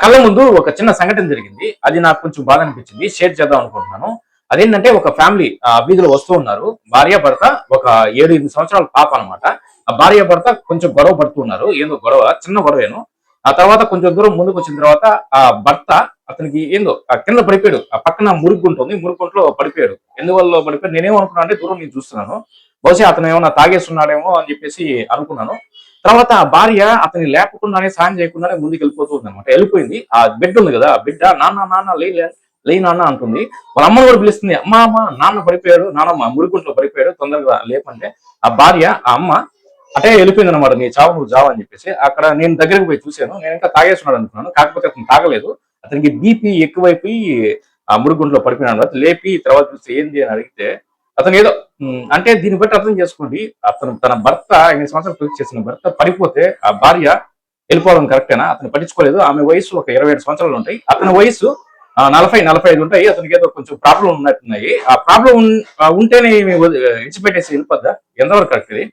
కళ్ళ ముందు ఒక చిన్న సంఘటన జరిగింది. అది నాకు కొంచెం బాధ అనిపించింది. షేర్ చేద్దాం అనుకుంటున్నాను. అదేంటంటే ఒక ఫ్యామిలీ ఆ వీధిలో వస్తూ ఉన్నారు. భార్య భర్త ఒక ఏడు ఎనిమిది సంవత్సరాల పాప అనమాట ఆ భార్య భర్త కొంచెం గొడవ పడుతున్నారు ఏందో గొడవ చిన్న గొడవేను. ఆ తర్వాత కొంచెం దూరం ముందుకు వచ్చిన తర్వాత ఆ భర్త అతనికి ఏందో ఆ కింద పడిపోయాడు. ఆ పక్కన మురుగు ఉంటుంది. మురుగుంట్లో పడిపోయాడు. ఎందువల్ల పడిపోయాడు? నేనేమనుకున్నా అంటే దూరం నేను చూస్తున్నాను. బహుశా అతను ఏమన్నా తాగేస్తున్నాడేమో అని చెప్పేసి అనుకున్నాను. తర్వాత ఆ భార్య అతన్ని లేపకుండానే సాయం చేయకుండానే ముందుకు వెళ్ళిపోతూ ఉంది అనమాట వెళ్ళిపోయింది. ఆ బిడ్డ ఉంది కదా ఆ బిడ్డ నాన్న నాన్న లే లే, నాన్న అంటుంది. వాళ్ళ అమ్మను కూడా పిలుస్తుంది. అమ్మ అమ్మ నాన్న పడిపోయాడు నాన్నమ్మ మురికుంట్లో పడిపోయాడు తొందరగా లేపంటే ఆ భార్య ఆ అమ్మ అటే వెళ్ళిపోయింది అనమాట నీ చావు నువ్వు చావు అని చెప్పేసి అక్కడ నేను దగ్గరకు పోయి చూశాను. నేను ఇంకా తాగేస్తున్నాడు అనుకున్నాను. కాకపోతే అతను తాగలేదు. అతనికి బీపీ ఎక్కువైపోయి ఆ మురుగుంట్లో పడిపోయినాడు లేపి తర్వాత చూస్తే ఏంది అని అడిగితే అతను ఏదో అంటే దీన్ని బట్టి అర్థం చేసుకోండి. అతను తన భర్త ఎనిమిది సంవత్సరాలు పెళ్ళి చేసిన భర్త పడిపోతే ఆ భార్య వెళ్ళిపోవడం కరెక్టేనా అతను పట్టించుకోలేదు. ఆమె వయసు ఒక ఇరవై ఏడు సంవత్సరాలు ఉంటాయి. అతని వయసు నలభై నలభై ఐదు ఉంటాయి. అతనికి ఏదో కొంచెం ప్రాబ్లం ఉన్నట్టున్నాయి. ఆ ప్రాబ్లం ఉంటేనే విడిచిపెట్టేసి వెళ్ళిపోద్దా? ఎంతవరకు కరెక్ట్ ఇది?